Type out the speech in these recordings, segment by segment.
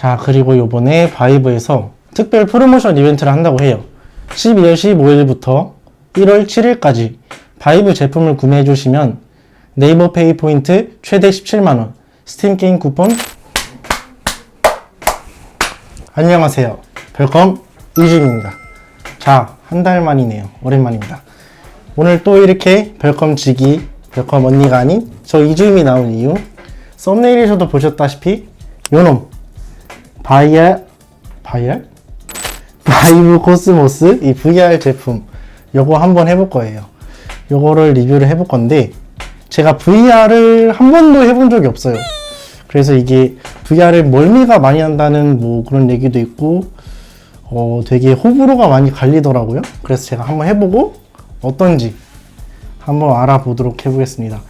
자, 그리고 요번에 바이브에서 특별 프로모션 이벤트를 한다고 해요. 12월 15일부터 1월 7일까지 바이브 제품을 구매해 주시면 네이버 페이 포인트 최대 17만원, 스팀 게임 쿠폰 안녕하세요. 별컴 이준입니다. 자, 한 달 만이네요. 오랜만입니다. 오늘 또 이렇게 별컴 지기, 별컴 언니가 아닌 저 이주임이 나온 이유 썸네일에서도 보셨다시피 요놈 바이알 바이알? 바이브 코스모스 이 VR 제품 요거 한번 해볼 거예요. 요거를 리뷰를 해볼 건데 제가 VR을 한 번도 해본 적이 없어요. 그래서 이게 VR을 멀미가 많이 난다는 뭐 그런 얘기도 있고 어 되게 호불호가 많이 갈리더라고요. 그래서 제가 한번 해보고 어떤지 한번 알아보도록 해보겠습니다.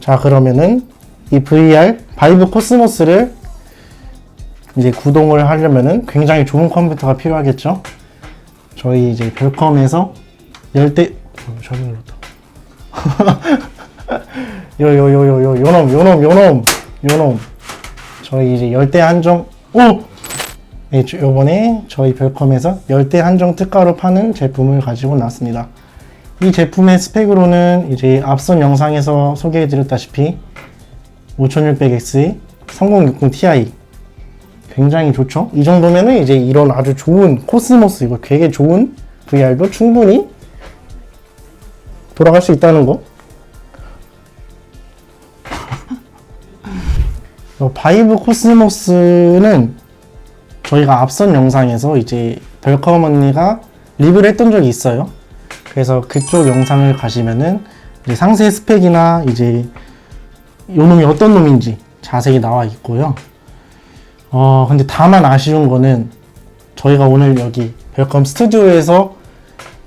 자 그러면은 이 VR 바이브 코스모스를 이제 구동을 하려면은 굉장히 좋은 컴퓨터가 필요하겠죠. 저희 이제 별컴에서 열대 어, 잘못 눌렀다. 요요요요요 요놈 요놈 요놈 요놈 저희 이제 열대 한정 오 네, 저- 요번에 저희 별컴에서 열대 한정 특가로 파는 제품을 가지고 나왔습니다. 이 제품의 스펙으로는 이제 앞선 영상에서 소개해드렸다시피 5600X 3060 Ti 굉장히 좋죠. 이 정도면은 이제 이런 아주 좋은 코스모스 이거 되게 좋은 VR도 충분히 돌아갈 수 있다는 거. 어, 바이브 코스모스는 저희가 앞선 영상에서 이제 별컴 언니가 리뷰를 했던 적이 있어요. 그래서 그쪽 영상을 가시면은 상세 스펙이나 이제 요 놈이 어떤 놈인지 자세히 나와 있고요. 어, 근데 다만 아쉬운 거는 저희가 오늘 여기 별컴 스튜디오에서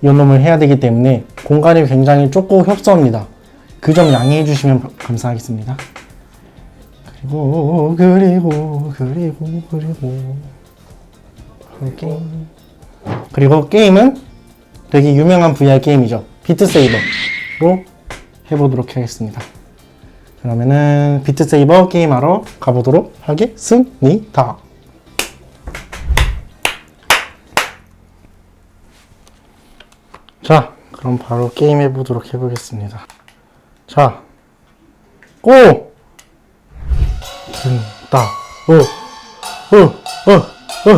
이 놈을 해야 되기 때문에 공간이 굉장히 좁고 협소합니다. 그 점 양해해 주시면 감사하겠습니다. 그리고 그리고 그리고 그리고 그 게임 그리고 게임은 되게 유명한 VR 게임이죠. 비트 세이버로 해보도록 하겠습니다. 그러면은 비트세이버 게임하러 가보도록 하겠습니다. 자, 그럼 바로 게임 해 보도록 해보겠습니다. 자, 고! 든다, 오, 오, 오, 오,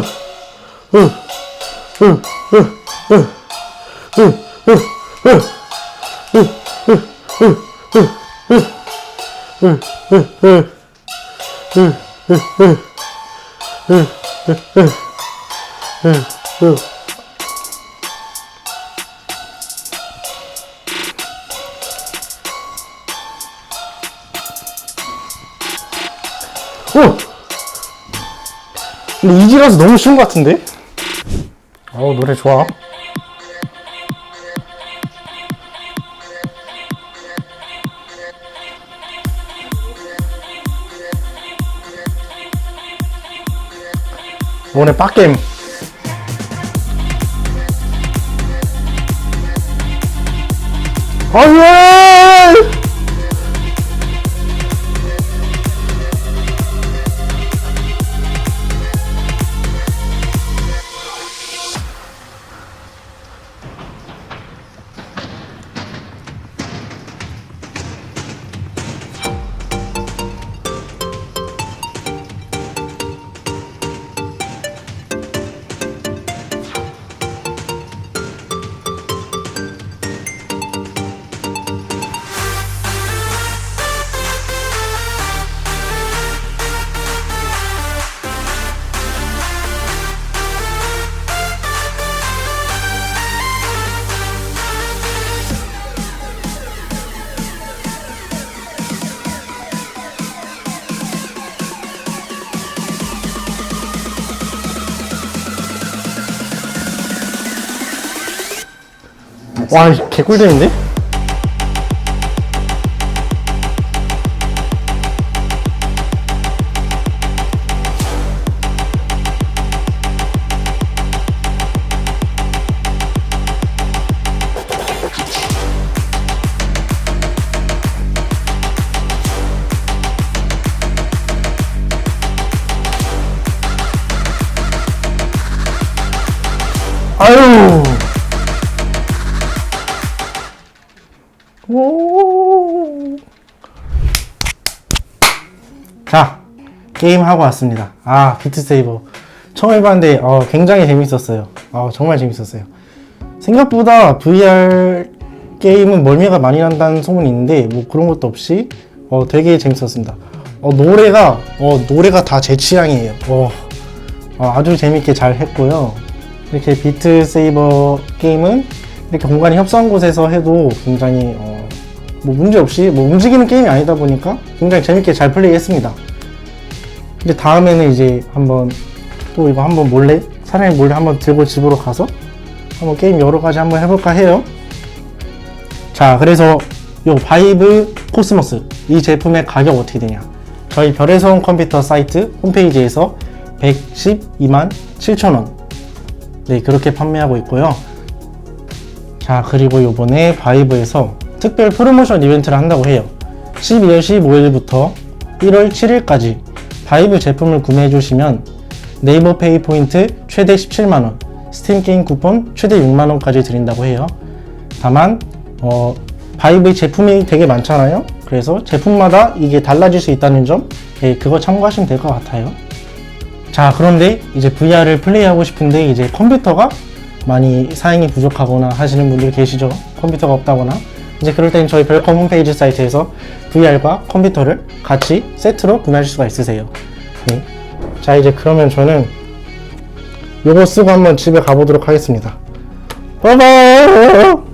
오, 오, 오, 오, 오, 오, 오. 오! 근데 이지라서 너무 쉬운 것 같은데? 어우, 노래 좋아. 이번에 빡겜. 아유 와 개꿀잼인데? 아유 오. 자, 게임 하고 왔습니다. 아, 비트세이버. 처음 해봤는데, 어, 굉장히 재밌었어요. 어, 정말 재밌었어요. 생각보다 VR 게임은 멀미가 많이 난다는 소문이 있는데, 뭐 그런 것도 없이, 어, 되게 재밌었습니다. 어, 노래가, 어, 노래가 다 제 취향이에요. 어, 어, 아주 재밌게 잘 했고요. 이렇게 비트세이버 게임은 이렇게 공간이 협소한 곳에서 해도 굉장히, 어, 뭐 문제 없이, 뭐 움직이는 게임이 아니다 보니까 굉장히 재밌게 잘 플레이했습니다. 이제 다음에는 이제 한번 또 이거 한번 몰래 사장님 몰래 한번 들고 집으로 가서 한번 게임 여러 가지 한번 해볼까 해요. 자, 그래서 요 바이브 코스모스 이 제품의 가격 어떻게 되냐? 저희 별의 성 컴퓨터 사이트 홈페이지에서 112만 7천 원. 네, 그렇게 판매하고 있고요. 자, 그리고 요번에 바이브에서 특별 프로모션 이벤트를 한다고 해요. 12월 15일부터 1월 7일까지 바이브 제품을 구매해 주시면 네이버 페이 포인트 최대 17만원, 스팀 게임 쿠폰 최대 6만원까지 드린다고 해요. 다만, 어, 바이브 제품이 되게 많잖아요. 그래서 제품마다 이게 달라질 수 있다는 점, 예, 그거 참고하시면 될 것 같아요. 자, 그런데 이제 VR을 플레이하고 싶은데 이제 컴퓨터가 많이 사양이 부족하거나 하시는 분들 계시죠? 컴퓨터가 없다거나. 이제 그럴 때는 저희 별컴 홈페이지 사이트에서 VR과 컴퓨터를 같이 세트로 구매하실 수가 있으세요. 네. 자, 이제 그러면 저는 요거 쓰고 한번 집에 가보도록 하겠습니다. 빠이바이!